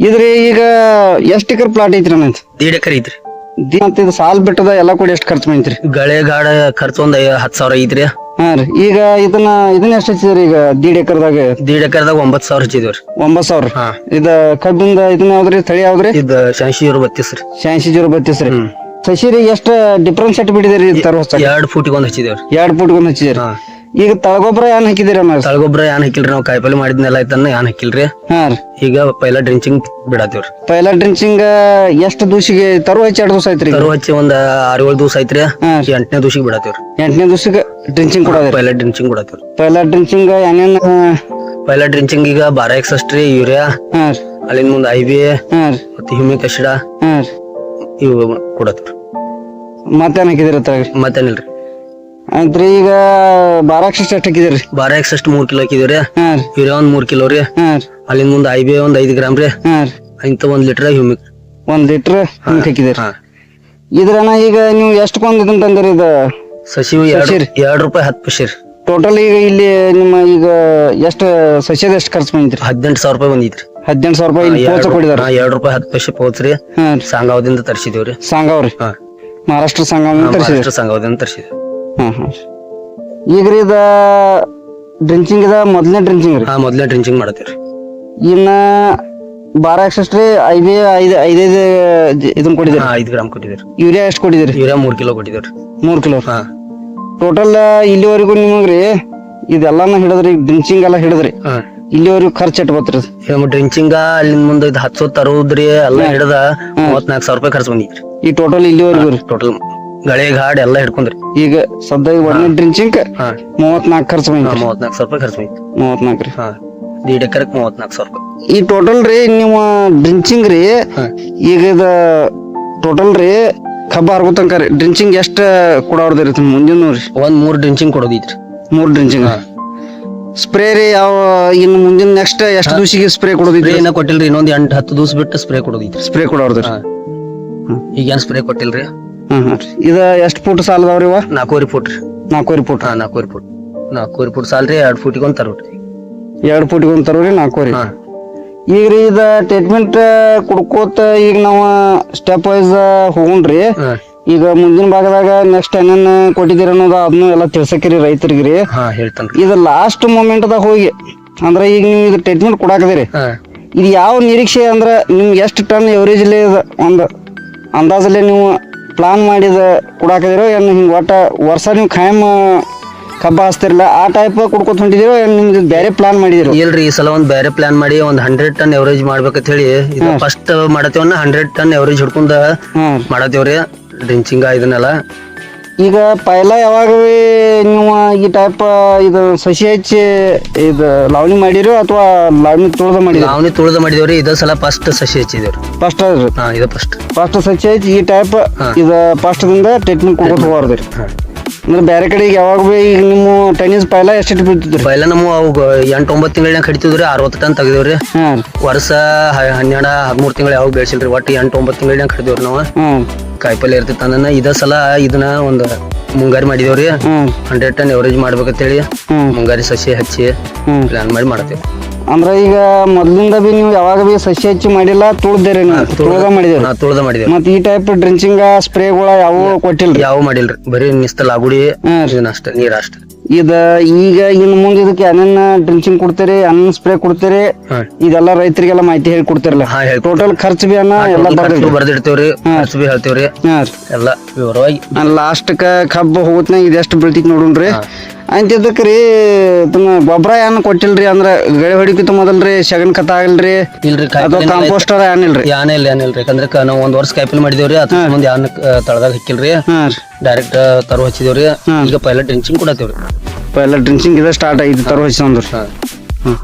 ಇದ್ರಿ ಈಗ ಎಷ್ಟ್ ಎಕರ್ ಪ್ಲಾಟ್ ಐತ್ರಿ ನನ್ನ ದೀಡ್ ಎಕರೆ ಐತ್ರಿ. ಮತ್ತ ಇದು ಸಾಲ್ ಬಿಟ್ಟದ ಎಲ್ಲಾ ಕೂಡಿ ಎಷ್ಟ್ ಖರ್ಚು ಬಂತ್ರಿ? ಗಳೆ ಗಾಡ ಖರ್ಚು ಒಂದ್ ಹತ್ತ್ ಸಾವಿರ ಐತ್ರಿ. ಹಾ ರೀ. ಈಗ ಇದನ್ನ ಇದನ್ನ ಎಷ್ಟ್ ಹಚ್ಚಿದ್ರಿ ಈಗ ದೀಡ್ ಎಕರ್ದಾಗ? ದೀಡ್ ಎಕರ್ದಾಗ ಒಂಬತ್ತು ಸಾವಿರ ಹಚ್ಚಿದೇವ್ರಿ ಒಂಬತ್ ಸಾವಿರ? ಹಾ. ಇದ ಕಬ್ಬಿಂದ ಇದನ್ನ ಯಾವ್ದ್ರಿ? ತಳಿ ಯಾವ್ದ್ರಿ? ಇದು ಶಂಶಿ ಜೋರು ಬತ್ತೀಸ್ ರೀ. ಶಾಂಸಿ ಜೀರೋ ಬತ್ತೀಸ್ ರೀ. ಸಸಿರಿ ಎಷ್ಟ್ ಡಿಫ್ರೆನ್ಸ್ ಎಟ್ ಬಿಟ್ಟಿದ್ರಿ ತರ ಹೊಸ ಎರಡ್ ಫೂಟಿಗೆ ಒಂದ್ ಹಚ್ಚಿದೇವ್ರಿ. ಎರಡ್ ಫುಟ್ ಒಂದ್ ಹಚ್ಚಿದ್ರಿ. ಹಾ. ಈಗ ತಳಗೊಬ್ಬರ ಏನ್ ಹಾಕಿದಿರ ತಳಗೊಬ್ಬರ ಏನ್ ಹಾಕಿಲ್ರಿ? ನಾವು ಕಾಯಿಪಲ್ಲೆ ಮಾಡಿದ್ನೆಲ್ಲ ಐತನ್ನ ಏನ್ ಹಾಕಿಲ್ರಿ? ಹಾ ರೀ. ಈಗ ಪೈಲ ಡ್ರಿಂಚಿಂಗ್ ಬಿಡಾತೀವ್ರಿ. ಪೈಲ ಡ್ರಿಂಚಿಂಗ್ ಎಷ್ಟು ದೂಸಿಗೆ ತರುವ ಹಚ್ಚಿ ಎರಡು ದಿವಸ ಐತ್ರಿ ತರು ಹಚ್ಚಿ ಒಂದ್ ಆರು ಏಳು ದಿವಸ ಐತ್ರಿ ಎಂಟನೇ ದಿವಸಿಗೆ ಬಿಡಾತೀವ್ರಿ. ಎಂಟನೇ ದಿವಸಕ್ಕೆ ಡ್ರಿಂಚಿಂಗ್ ಕೊಡೋದು ಪೈಲ ಡ್ರಿಂಚಿಂಗ್ ಬಿಡಾತೀವ್ರಿ ಪೈಲ ಡ್ರಿಂಚಿಂಗ್ ಏನೇನ್ ಪೈಲ ಡ್ರಿಂಚಿಂಗ್ ಈಗ ಬಾರ ಎಕ್ಸ್ ಅಷ್ಟ್ರಿ ಯೂರಿಯಾ ಅಲ್ಲಿ ಮುಂದೆ ಐ ಬಿ ಮತ್ತೆ ಹ್ಯೂಮಿಕ್ ಅಸಿಡ ಇವು ಕೊಡತ್ರಿ ಮತ್ತೇನ್ ಹಾಕಿದಿರ ಮತ್ತೇನಿಲ್ರಿ. ಆಯ್ತ್ರಿ ಈಗ ಬಾರಾಕ್ಷ ಅಷ್ಟು ಹಾಕಿದಿರಿ ಬಾರ ಎಕ್ಸ್ ಅಷ್ಟು ಮೂರ್ ಕಿಲೋ ಹಾಕಿದೇವ್ರಿ ಹಾ ರೀ. ಯೂರಿಯಾ ಒಂದ್ ಮೂರ್ ಕಿಲೋ ರೀ. ಹಾ ರೀ. ಅಲ್ಲಿಂದ ಮುಂದ್ ಐ ಬಿ ಒಂದ್ ಐದ್ ಗ್ರಾಮ್ ರೀ. ಹಾ ರೀ. ಇಂತ ಒಂದ್ ಲೀಟರ್ ಹ್ಯೂಮಿಕ್. ಒಂದ್ ಲೀಟ್ರ್ ಹಾಕಿದಿರಿ ಹಾ ಇದ್ರನ ಈಗ ನೀವು ಎಷ್ಟು ಕೊಂದ್ ಇದನ್ ತಂದಿರಿ ಇದು? ಸಸಿ ಎರಡು ಎರಡ್ ರೂಪಾಯಿ ಹತ್ತು ಪೈಸೆ ರೀ. ಟೋಟಲ್ ಈಗ ಇಲ್ಲಿ ನಿಮ್ಮ ಈಗ ಎಷ್ಟು ಸಸ್ಯದ ಎಷ್ಟು ಖರ್ಚು ಬಂದಿದ್ರಿ ಹದಿನೆಂಟು ಸಾವಿರ ರೂಪಾಯಿ ಬಂದಿತ್ರಿ. ಹದಿನೆಂಟು ಸಾವಿರ ರೂಪಾಯಿ ಇಲ್ಲಿ ಪೋಚ ಕೊಡಿದಾರ ಹಾ, ಎರಡ್ ರೂಪಾಯಿ ಹತ್ತು ಪೈಸೆ ಪೋತ್ರಿ ರೀ. ಹಾ ರೀ. ಸಾಂಗಾವದಿಂದ ತರ್ಸಿದೇವ್ರಿ. ಸಾಂಗಾವ್ರಿ. ಹಾ. ಮಹಾರಾಷ್ಟ್ರ ಸಾಂಗಾವ್ರಿ ತರಿಸಿದ್ರಿ. ಮಹಾರಾಷ್ಟ್ರ ಸಾಂಗಾವದಿಂದ ತರ್ಸಿದ್ವಿ. ಹಾ ಹಾ ಈಗ ರೀ ಇದ ಡ್ರಿಂಚಿಂಗ್ ಇದ ಮೊದಲನೇ ಡ್ರಿಂಚಿಂಗ್ ರೀ. ಹಾ ಮೊದ್ಲೇ ಡ್ರಿಂಚಿಂಗ್ ಮಾಡತ್ತೀವ್ರಿ ಇನ್ನ ಬಾರ ಎಕ್ಸಸ್ಟ್ ರೀ ಐದೇ ಐದು ಐದೈದು ಜ- ಇದನ್ ಕೊಡಿದಿರಿ ಹಾ ಐದ್ ಗ್ರಾಮ್ ಕೊಟ್ಟಿದ್ರು ಯೂರಿಯಾ ಎಷ್ಟು ಕೊಡಿದಿರಿ ಯೂರಿಯಾ ಮೂರ್ ಕಿಲೋ ಕೊಟ್ಟಿದ್ರು ಮೂರು ಕಿಲೋ. ಹಾ. ಟೋಟಲ್ ಇಲ್ಲಿವರೆಗೂ ನಿಮಗ್ರಿ ಇದೆಲ್ಲಾನ ಹಿಡಿದ್ರಿ ಡ್ರಿಂಚಿಂಗ್ ಎಲ್ಲ ಹಿಡಿದ್ರಿ. ಹಾ. ಇಲ್ಲಿವರೆಗೂ ಖರ್ಚು ಎಟ್ ಬತ್ರಿ ಡ್ರಿಂಚಿಂಗ ಅಲ್ಲಿಂದ ಮುಂದೆ ಇದು ಹತ್ತು ತರೋದ್ರಿ ಎಲ್ಲ ಹಿಡ್ದ ಮೂವತ್ನಾಲ್ಕು ಸಾವಿರ ರೂಪಾಯಿ ಖರ್ಚು ಬಂದಿದ್ರಿ ಈ ಟೋಟಲ್ ಇಲ್ಲಿವರೆಗೂ ರೀ. ಟೋಟಲ್ ಗಳೆ ಗಾಡ್ ಎಲ್ಲ ಹಿಡ್ಕೊಂಡ್ರಿ. ಈಗ ಸದ್ಯ ಒಂದನೇ ಡ್ರಿಂಚಿಂಗ್ ಹಾ. ಮೂವತ್ನಾಲ್ಕು ಖರ್ಚು ಹಾ ಬಂದ್ರಿ ಮೂವತ್ನಾಲ್ಕು ಸಾವಿರ ರೂಪಾಯಿ ಖರ್ಚು ಬಂದಿತ್ತು. ಮೂವತ್ನಾಲ್ಕು ರೀ. ಹಾ ದೀಡ್ ಎಕರೆಕ್ ಮೂವತ್ನಾಲ್ಕು ಸಾವಿರ ರೂಪಾಯಿ ಈ ಟೋಟಲ್ ರೀ ನೀವು ಡ್ರಿಂಚಿಂಗ್ ರೀ ಹಾ. ಈಗ ಇದ ಟೋಟಲ್ ರೀ ಕಬ್ಬ ಹರ್ಗೋ ತನಕ ರೀ. ಡ್ರಿಂಚಿಂಗ್ ಎಷ್ಟ ರೀ ಮುಂದಿನ ರೀ? ಒಂದ್ ಮೂರ್ ಡ್ರಿಂಚಿಂಗ್ ಕೊಡೋದಿತ್ರಿ. ಮೂರ್ ಡ್ರಿಂಚಿಂಗ್ ಸ್ಪ್ರೇ ರೀ ಯಾವ ಇನ್ನು ಮುಂದಿನ ನೆಕ್ಸ್ಟ್ ಎಷ್ಟು ದಿವಸಿಗೆ ಸ್ಪ್ರೇ ಕೊಡೋದಿದ್ರಿ ಸ್ಪ್ರೇ ಏನ ಕೊಟ್ಟಿಲ್ರಿ ಇನ್ನೊಂದ್ ಎಂಟ್ ಹತ್ತು ದಿವಸ ಬಿಟ್ಟು ಸ್ಪ್ರೇ ಕೊಡೋದಿತ್ರಿ. ಸ್ಪ್ರೇ ಕೊಡೋರ್ದ್ರಿ ಈಗ ಏನ್ ಸ್ಪ್ರೇ ಕೊಟ್ಟಿಲ್ರಿ? ರೀ ಇದ ಎಷ್ಟು ಫುಟ್ ಸಾಲ ಅದಾವ್ರಿ ಇವ? ನಾಲ್ಕೂವರೆ ಫುಟ್. ರೀ ನಾಲ್ಕೂವರೆ ಫುಟ್. ಹಾ ನಾಲ್ಕೂವರೆ ಫುಟ್. ನಾಲ್ಕೂವರೆ ಫುಟ್ ಸಾಲ್ರಿ ಎರಡು ಫುಟಿಗೆ ಒಂದ್ ತರೋಟ್ರಿ ಎರಡು ಫುಟಿಗೆ ಒಂದು ತರೋರಿ ನಾಲ್ಕೂವರೆ. ಹಾ. ಈಗ ರೀ ಇದ ಟ್ರೀಟ್ಮೆಂಟ್ ಕುಡ್ಕೋತ ಈಗ ನಾವು ಸ್ಟೆಪ್ ವೈಸ್ ಹೋಗುಣ್ರಿ. ಹಾ. ಈಗ ಮುಂದಿನ ಭಾಗದಾಗ ನೆಕ್ಸ್ಟ್ ಏನೇನ್ ಕೊಟ್ಟಿದ್ದೀರಿ ಅನ್ನೋದು ಅದನ್ನು ಎಲ್ಲ ತಿಳ್ಸಕ್ರಿ ರೈತರಿಗೆ ರೀ ಹೇಳ್ತಾನೆ ಇದು ಲಾಸ್ಟ್ ಮೂಮೆಂಟ್ದಾಗ ಹೋಗಿ ಅಂದ್ರೆ ಈಗ ನೀವು ಇದು ಟ್ರೀಟ್ಮೆಂಟ್ ಕೊಡಾಕದಿರಿ. ಹಾ. ಇದು ಯಾವ ನಿರೀಕ್ಷೆ ಅಂದ್ರೆ ನಿಮ್ಗೆ ಎಷ್ಟು ಟನ್ ಎವರೇಜಲ್ಲಿ ಒಂದು ಅಂದಾಜಲ್ಲಿ ನೀವು ಪ್ಲಾನ್ ಮಾಡಿದ ಕುಡಾಕಿದಿರೋ ಏನು ಹಿಂಗೆ ಒಟ್ಟ ವರ್ಷ ನೀವು ಖಾಯಂ ಕಬ್ಬ ಹಚ್ತಿರಲ್ಲ ಆ ಟೈಪ್ ಕುಡ್ಕೊತ ಹೊಂಟಿದಿರೋ ಏನು ನಿಮ್ದು ಬೇರೆ ಪ್ಲಾನ್ ಮಾಡಿದಿರೋ? ಇಲ್ರಿ ಈ ಸಲ ಒಂದು ಬೇರೆ ಪ್ಲಾನ್ ಮಾಡಿ ಒಂದು ಹಂಡ್ರೆಡ್ ಟನ್ ಎವರೇಜ್ ಮಾಡ್ಬೇಕಂತ ಹೇಳಿ ಇದು ಫಸ್ಟ್ ಮಾಡತ್ತೇವನ್ನ ಹಂಡ್ರೆಡ್ ಟನ್ ಎವರೇಜ್ ಹಿಡ್ಕೊಂಡ ಮಾಡತ್ತೇವ್ರಿ ಡ್ರಿಂಚಿಂಗ ಇದನ್ನೆಲ್ಲ. ಈಗ ಪೈಲ ಯಾವಾಗ ನೀವು ಈ ಟೈಪ್ ಇದು ಸಸಿ ಹಚ್ಚಿ ಇದು ಲಾವಣಿ ಮಾಡಿರೋ ಅಥವಾ ಲಾವಣಿ ತುಳ್ದ ಮಾಡಿ ಲಾವಣಿ ತುಳ್ದ ಮಾಡಿದೇವ್ರಿ ಇದ ಸಲ ಫಸ್ಟ್ ಸಸಿ ಹಚ್ಚಿದೇವ್ರಿ. ಫಸ್ಟ್ ಹಾ ಇದು ಫಸ್ಟ್ ಫಸ್ಟ್ ಸಸಿ ಹಚ್ಚಿ ಈ ಟೈಪ್ ಇದು ಫಸ್ಟ್ದಿಂದ ಟ್ರೀಟ್ಮೆಂಟ್ ಕೊಡ್ಕೊತ ಹೋಗ್ರಿ ಅಂದ್ರೆ ಬೇರೆ ಕಡೆಗೆ ಯಾವಾಗ ಭೀ ಈಗ ನಿಮ್ಮ ಟೆನಿಸ್ ಪೈಲ ಎಷ್ಟು ಬೀಳ್ತಿದ್ರಿ ಪೈಲ ನಮ್ಮ ಅವು ಎಂಟು ಒಂಬತ್ತು ತಿಂಗಳನ್ಯಾಗ ಕಡಿತಿದ್ರಿ ಅರವತ್ತು ಟನ್ ತೆಗ್ದೇವ್ರಿ ಹಾಂ. ವರ್ಷ ಹ- ಹನ್ನೆರಡ ಹದಿಮೂರು ತಿಂಗಳು ಯಾವಾಗ ಬೆಳೆಸಿಲ್ರಿ ಒಟ್ಟು ಎಂಟು ಒಂಬತ್ತು ತಿಂಗಳನ್ನ ಕಡಿದೇವ್ರಿ ನಾವು. ಕಾಯಿಪಲ್ಲೆ ಇರ್ತಿತ್ತು ಅಂದ್ರೆ ಇದ ಸಲ ಇದನ್ನ ಒಂದು ಮುಂಗಾರಿ ಮಾಡಿದೇವ್ರಿ ರೀ. ಹಂಡ್ರೆಡ್ ಟನ್ ಎವರೇಜ್ ಮಾಡ್ಬೇಕಂತೇಳಿ. ಹೇಳಿ ಮುಂಗಾರಿ ಸಸಿ ಹಚ್ಚಿ. ಪ್ಲಾನ್ ಮಾಡಿ ಮಾಡತ್ತೇವೆ ಅಂದ್ರೆ ಈಗ ಮೊದ್ಲಿಂದ ಬಿ ನೀವು ಯಾವಾಗ ಬಿ ಸಸಿ ಹೆಚ್ಚು ಮಾಡಿಲ್ಲ ತುಳ್ದೇರಿ ನೀವು. ತುಳ್ದ ಮಾಡಿದೇರಿ. ನಾ ತುಳ್ದ ಮಾಡಿದೇವ್ರಿ ಮತ್ತೆ ಈ ಟೈಪ್ ಡ್ರಿಂಚಿಂಗ್ ಸ್ಪ್ರೇಗಳ ಯಾವ ಕೊಟ್ಟಿಲ್ರಿ? ಯಾವ ಮಾಡಿಲ್ರಿ. ಬರೀ ನಿಸ್ತಲ್ ಆಗುಡಿ ಅಷ್ಟೇ ನೀರ್ ಅಷ್ಟೇ. ಇದ ಈಗ ಇನ್ ಮುಂದೆ ಇದಕ್ಕೆ ಏನೇನ್ ಡ್ರಿಂಚಿಂಗ್ ಕೊಡ್ತೀರಿ ಅನ್ನ ಸ್ಪ್ರೇ ಕೊಡ್ತೀರಿ ಇದೆಲ್ಲ ರೈತರಿಗೆಲ್ಲ ಮಾಹಿತಿ ಹೇಳಿ ಕೊಡ್ತಿರಲ್ಲ. ಟೋಟಲ್ ಖರ್ಚು ಬಿ ಅನ್ನ ಎಲ್ಲ ಬರ್ದಿಡ್ತೇವ್ರಿ ಖರ್ಚು ಬಿ ಹೇಳ್ತೇವ್ರಿ. ಎಲ್ಲ ವಿವರವಾಗಿ ಲಾಸ್ಟ್ ಕಬ್ಬು ಹೋಗುತ್ತೆ ಇದೆಷ್ಟು ಎಷ್ಟು ನೋಡೋಣ್ರಿ. ಅಂತಿದ್ದಕ್ಕೆ ರೀ ತಮ್ಮ ಗೊಬ್ಬರ ಏನು ಕೊಟ್ಟಿಲ್ರಿ ಅಂದ್ರೆ ಗಳೆ ಹೊಡಿಕಿತ ಮೊದಲ್ರಿ ಶಗನ್ ಕಥ ಆಗಲ್ರಿ ಇಲ್ರಿ ಅಥವಾ ಕಾಂಪೋಸ್ಟರ್ ಏನಿಲ್ರಿ ಯಾನೇ ಇಲ್ಲ ರೀ ಯಾಕಂದ್ರೆ ಕ- ನಾವು ಒಂದ್ ವರ್ಷ ಕಾಯಿಪಲ್ ಮಾಡಿದೇವ್ರಿ ಅದ್ರ ಮುಂದೆ ಯಾನ್ ತಳದಾಗ ಹಾಕಿಲ್ರಿ. ಹಾ ರೀ. ಡೈರೆಕ್ಟ್ ತರು ಹಚ್ಚಿದೇವ್ರಿ. ಈಗ ಪೈಲಟ್ ಡ್ರಿಂಕ್ಸಿಂಗ್ ಕೊಡತ್ತೇವ್ರಿ. ಪೈಲಟ್ ಡ್ರಿಂಕ್ಸಿಂಗ್ ಇದೆ ಸ್ಟಾರ್ಟ್ ಹಚ್ಚಿ ಅಂದ್ರೆ. ಹಾಂ. ಹ್ಮ್